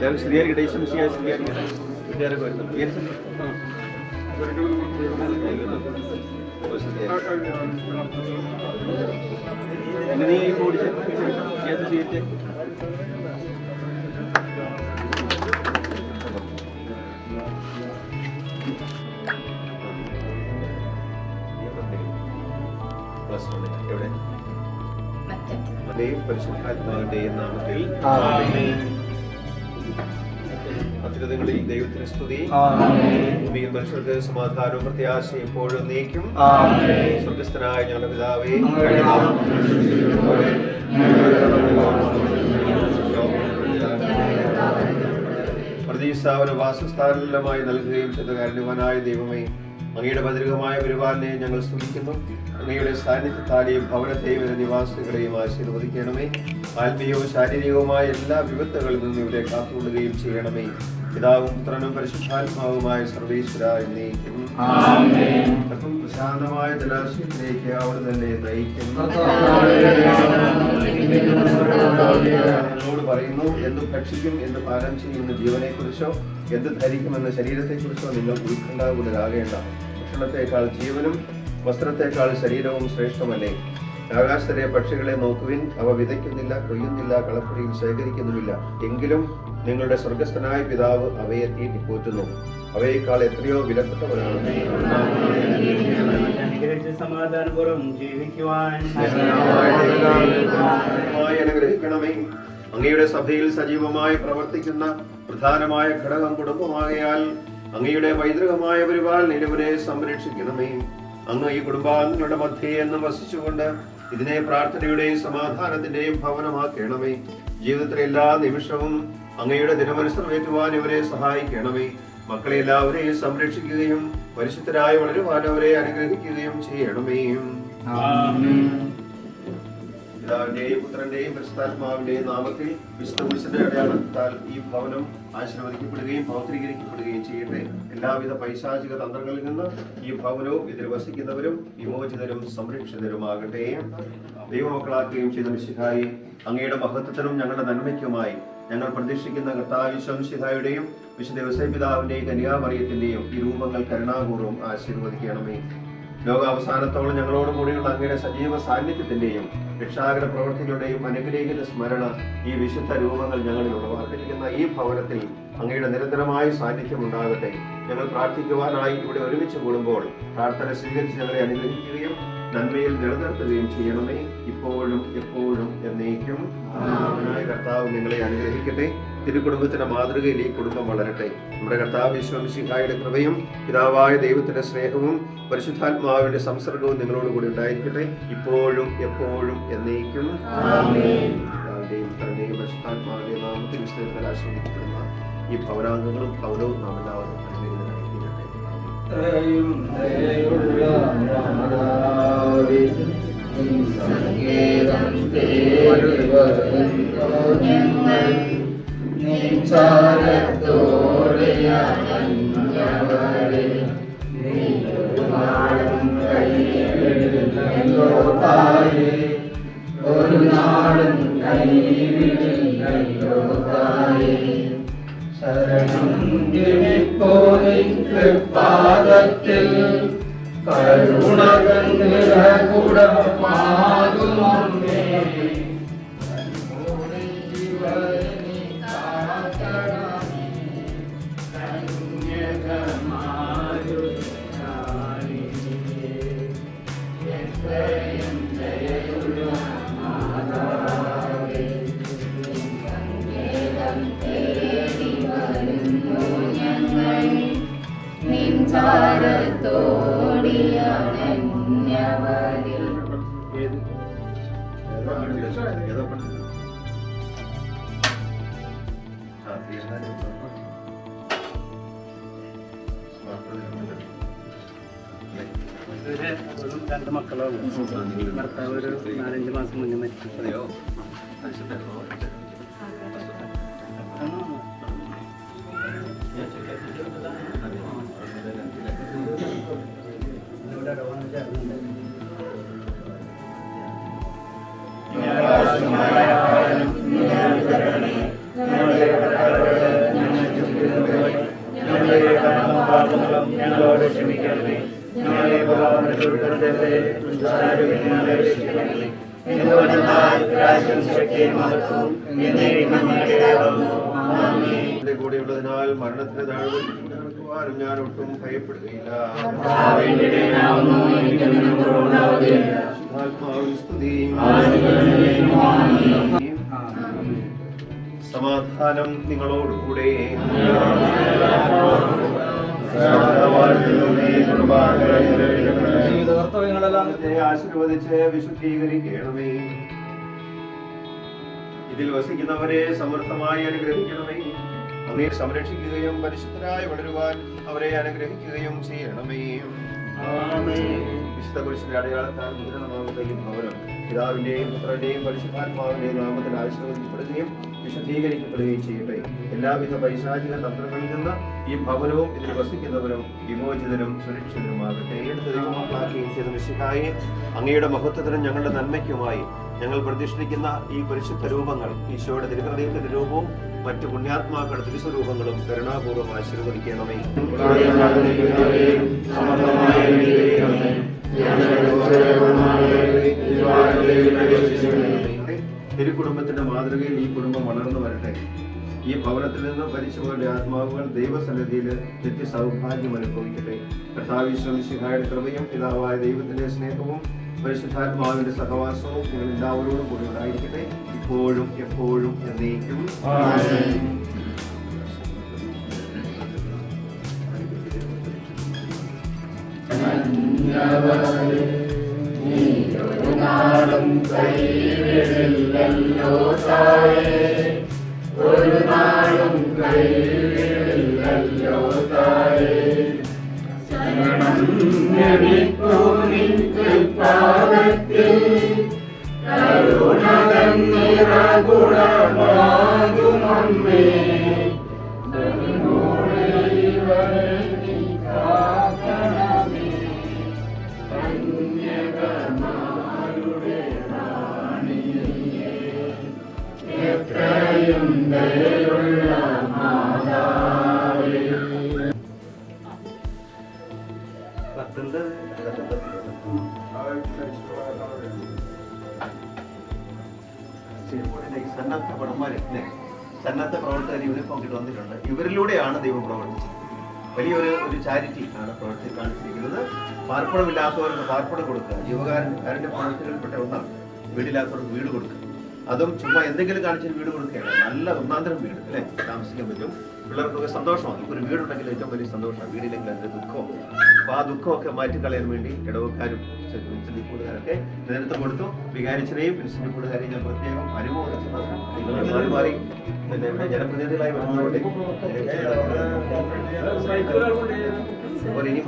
ഞാൻ സ്ഥിരീകരിക്കട്ടെ ഈശ്വരൻ ശരിയായി സ്ഥിരീകരിക്കട്ടെ വീട്ടുകാരൊക്കെ വരുന്നുണ്ട് വിചാരിച്ചിട്ടുണ്ട്. ഓ, ശരിയായി. ഇനി നീ ഇപ്പോൾ ഓടിച്ചേ. ഏത് സീറ്റ് പ്ലസ് വൺ എവിടെ യും പരിശുദ്ധാത്മാവിന്റെയും നാമത്തിൽ അത്യുതങ്ങളിൽ ദൈവത്തിന് സ്തുതി. ഭൂമിയിൽ മനുഷ്യർക്ക് സമാധാനവും പ്രത്യാശയും എപ്പോഴും നീക്കും. സ്വർഗസ്ഥനായ ഞങ്ങളുടെ പിതാവേ പ്രതീസ്ഥാപന വാസസ്ഥാനമായി നൽകുകയും ചെയ്ത കാരണവാനായ ദൈവമേ അങ്ങയുടെ ഭദ്രകമായ പരിപാലനെ ഞങ്ങൾ സ്തുതിക്കുന്നു. അങ്ങയുടെ സാന്നിധ്യത്താലെയും ഭവനത്തെയും നിവാസികളെയും ആശീർവദിക്കണമേ. ആത്മീയവും ശാരീരികവുമായ എല്ലാ വിപത്തുകളിൽ നിന്നും ഇവിടെ കാത്തുകൊള്ളുകയും ചെയ്യണമേ. പിതാവും പുത്രനും പരിശുദ്ധാത്മാവുമായ സർവീശ്വര എന്നേക്കും. അല്പം പ്രശാന്തമായ ജലാശയത്തിലേക്ക് അവർ തന്നെ നയിക്കുന്നു. നിങ്ങളോട് പറയുന്നു എന്ത് ഭക്ഷിക്കും എന്ത് പാനം ചെയ്യുമെന്ന് ജീവനെ കുറിച്ചോ എന്ത് ധരിക്കുമെന്ന ശരീരത്തെ കുറിച്ചോ നിങ്ങൾ ഉത്കണ്ഠാകുലരാകേണ്ട ഭക്ഷണത്തെക്കാൾ ജീവനും വസ്ത്രത്തെക്കാൾ ശരീരവും ശ്രേഷ്ഠമല്ലേ? ആകാശത്തിലെ പക്ഷികളെ നോക്കുവിൻ. അവ വിതയ്ക്കുന്നില്ല കൊയ്യുന്നില്ല കളപ്പുരയിൽ ശേഖരിക്കുന്നുമില്ല. എങ്കിലും നിങ്ങളുടെ സ്വർഗസ്ഥനായ പിതാവ് അവയെ തീറ്റിപ്പോറ്റുന്നു അവയേക്കാൾ എത്രയോ വിലപ്പെട്ടവരാണ്. സമാധാനപൂർവം ജീവിക്കുവാൻ അനുഗ്രഹിക്കണമേ. അങ്ങയുടെ സഭയിൽ സജീവമായി പ്രവർത്തിക്കുന്ന പ്രധാനമായ ഘടകം കുടുംബമാകയാൽ അങ്ങയുടെ പൈതൃകമായ പരിപാലന ഇവരെ സംരക്ഷിക്കണമേ. അങ്ങ് ഈ കുടുംബാംഗങ്ങളുടെ മധ്യേ എന്ന് വസിച്ചുകൊണ്ട് ഇതിനെ പ്രാർത്ഥനയുടെയും സമാധാനത്തിന്റെയും ഭവനമാക്കണമേ. ജീവിതത്തിലെ എല്ലാ നിമിഷവും അങ്ങയുടെ ദിനമനുസരമേറ്റുവാൻ ഇവരെ സഹായിക്കണമേ. മക്കളെ എല്ലാവരെയും സംരക്ഷിക്കുകയും പരിശുദ്ധരായി വളരുവാൻ അവരെ അനുഗ്രഹിക്കുകയും ചെയ്യണമേ പിതാവിന്റെയും പുത്രന്റെയും പരിശുദ്ധാത്മാവിന്റെയും നാമത്തിൽ വിശുദ്ധ പുരുഷന്റെ അടയാളത്താൽ ഈ ഭവനം ആശീർവദിക്കപ്പെടുകയും പൗത്രീകരിക്കപ്പെടുകയും ചെയ്യട്ടെ. എല്ലാവിധ പൈശാചിക തന്ത്രങ്ങളിൽ നിന്ന് ഈ ഭവനവും ഇതിൽ വസിക്കുന്നവരും വിമോചിതരും സംരക്ഷിതരുമാകട്ടെ. ദൈവമക്കളാക്കുകയും ചെയ്ത മിശിഹായി അങ്ങയുടെ മഹത്വത്തിനും ഞങ്ങളുടെ നന്മയ്ക്കുമായി ഞങ്ങൾ പ്രതീക്ഷിക്കുന്ന കർത്താവിശ്വം ശിഹായുടെയും വിശുദ്ധ വ്യവസായപിതാവിന്റെയും കന്യാമറിയത്തിന്റെയും ഈ രൂപങ്ങൾ കരുണാപൂർവം ആശീർവദിക്കണമേ. ലോകാവസാനത്തോളം ഞങ്ങളോട് കൂടിയുള്ള അങ്ങയുടെ സജീവ സാന്നിധ്യത്തിന്റെയും രക്ഷാകര പ്രവർത്തികളുടെയും അനുഗ്രഹിക്കുന്ന സ്മരണ ഈ വിശുദ്ധ രൂപങ്ങൾ ഞങ്ങളിൽ ഉളവാക്കിയിരിക്കുന്ന ഈ ഭവനത്തിൽ അങ്ങയുടെ നിരന്തരമായ സാന്നിധ്യം ഉണ്ടാകട്ടെ ഞങ്ങൾ പ്രാർത്ഥിക്കുവാനായി ഇവിടെ ഒരുമിച്ച് കൂടുമ്പോൾ പ്രാർത്ഥന സ്വീകരിച്ച് ഞങ്ങളെ അനുഗ്രഹിക്കുകയും നന്മയിൽ നിലനിർത്തുകയും ചെയ്യണമേ. ഇപ്പോഴും എപ്പോഴും എന്നേക്കും. കർത്താവ് നിങ്ങളെ അനുഗ്രഹിക്കട്ടെ. തിരുക്കുടുംബത്തിന്റെ മാതൃകയിൽ ഈ കുടുംബം വളരട്ടെ. നമ്മുടെ കർത്താവ് വിശ്വംസിഹായുടെ കൃപയും പിതാവായ ദൈവത്തിന്റെ സ്നേഹവും പരിശുദ്ധാത്മാവിന്റെ സംസർഗവും നിങ്ങളോട് കൂടി ഉണ്ടായിരിക്കട്ടെ. ഇപ്പോഴും എപ്പോഴും എന്നേക്കും. പരിശുദ്ധാത്മാവിന്റെ നാമത്തിൽ ആശ്രയിക്കപ്പെടുന്ന ഈ ഭവനാംഗങ്ങളും ഭവനവും നാം എല്ലാവരും സംഗീതം തേടി വരുന്നു ഞങ്ങൾ നിൻചാരത്തോടെ അണഞ്ഞവരെ ശരണം ജനിപ്പോനിക്ക് പാദത്തിൽ കരുണകൾ നിറകുടമാകുമേ ഒരു രണ്ട് മക്കളാണ്. ഭർത്താവ് ഒരു നാലഞ്ച് മാസം മുന്നേ മരിച്ചു. ഞങ്ങളോട് ക്ഷമിക്കണമേ ഞങ്ങളെ ഉൾപ്പെടുത്തരുതേ. ദുഷ്ടാരൂപികളെ രക്ഷിക്കണമേ. കൂടെയുള്ളതിനാൽ മരണത്തിന് താഴ്വാനും ഞാൻ ഒട്ടും ഭയപ്പെടുകയില്ല സമാധാനം നിങ്ങളോടുകൂടെ. ആശീർവദിച്ച് വിശുദ്ധീകരിക്കണമേ. ഇതിൽ വസിക്കുന്നവരെ സമൃദ്ധമായി അനുഗ്രഹിക്കണമേ. അവരെ സംരക്ഷിക്കുകയും പരിശുദ്ധരായി വളരുവാൻ അവരെ അനുഗ്രഹിക്കുകയും ചെയ്യണമേ. വിശുദ്ധ പുരുഷന്റെ അടയാളത്താൽ മുദ്രണമാകുന്ന ഈ ഭവനം പിതാവിന്റെയും പുത്രന്റെയും പരിശുദ്ധാത്മാവിന്റെയും നാമത്തിൽ ആശീർവദിക്കപ്പെടുകയും വിശുദ്ധീകരിക്കപ്പെടുകയും ചെയ്യട്ടെ. എല്ലാവിധ പൈശാചിക തന്ത്രങ്ങളിൽ നിന്ന് ഈ ഭവനവും ഇതിൽ വസിക്കുന്നവരും വിമോചിതരും സുരക്ഷിതരുമാകട്ടെ. എടുത്ത് ദൈവമക്കളാക്കുകയും ചെയ്ത വിശുദ്ധായി അങ്ങയുടെ മഹത്വത്തിനും ഞങ്ങളുടെ നന്മയ്ക്കുമായി ഞങ്ങൾ പ്രതിഷ്ഠിക്കുന്ന ഈ പരിശുദ്ധ രൂപങ്ങൾ ഈശോയുടെ തിരുഹൃദയത്തിന്റെ രൂപവും മറ്റു പുണ്യാത്മാക്കളുടെ തിരുസ്വരൂപങ്ങളും കരുണാപൂർവം ആശീർവദിക്കണമേ. തിരുക്കുടുംബത്തിന്റെ മാതൃകയിൽ ഈ കുടുംബം വളർന്നു വരട്ടെ. ഈ ഭവനത്തിൽ നിന്ന് മരിച്ചുപോയ ആത്മാവുകൾ ദൈവസന്നിധിയിൽ നിത്യ സൗഭാഗ്യം അനുഭവിക്കട്ടെ കർത്താവിശ്വമിശിഹായുടെ കൃപയും പിതാവായ ദൈവത്തിന്റെ സ്നേഹവും പരിശുദ്ധാത്മാവിന്റെ സഹവാസവും നിങ്ങൾ എല്ലാവരോടും കൂടി ഉണ്ടായിരിക്കട്ടെ. ഇപ്പോഴും എപ്പോഴും എന്നേക്കും. കൈവിടില്ലല്ലോ തായേ ഒരു നാളും കൈവിടില്ലല്ലോ തായേ ശരണം സന്നദ്ധ പടന്മാര് അല്ലേ? സന്നദ്ധ പ്രവർത്തകർ യൂണിഫോം കിട്ടി വന്നിട്ടുണ്ട് ഇവരിലൂടെയാണ് ദൈവം പ്രവർത്തിച്ചത്. വലിയൊരു ഒരു ചാരിറ്റി ആണ് പ്രവർത്തി കാണിച്ചിരിക്കുന്നത്. പാർപ്പിടമില്ലാത്തവർക്ക് പാർപ്പിടം കൊടുക്കുക ജീവകാരന്റെ പ്രവർത്തികളിൽപ്പെട്ട ഒന്നാണ്. വീടില്ലാത്തവർക്ക് വീട് കൊടുക്കുക. അതും ചുമ്മാ എന്തെങ്കിലും കാണിച്ച് വീട് കൊടുക്കുകയാണ് നല്ല ഒന്നാന്തരം വീട് അല്ലേ താമസിക്കാൻ പറ്റും പിള്ളേർക്കൊക്കെ സന്തോഷമാണ് ഒരു വീടുണ്ടെങ്കിൽ ഏറ്റവും വലിയ സന്തോഷമാണ് വീടില്ലെങ്കിൽ അതിന്റെ ദുഃഖവും അപ്പൊ ആ ദുഃഖമൊക്കെ മാറ്റിക്കളയാൻ വേണ്ടി ഇടവക്കാരും കൂടുകാരൊക്കെ കൊടുത്തു കൂടുകാരെയും ഞാൻ പ്രത്യേകം അനുഭവം മാറി മാറി ജനപ്രതിനിധികളായി വരുന്നതുകൊണ്ട് ഇനി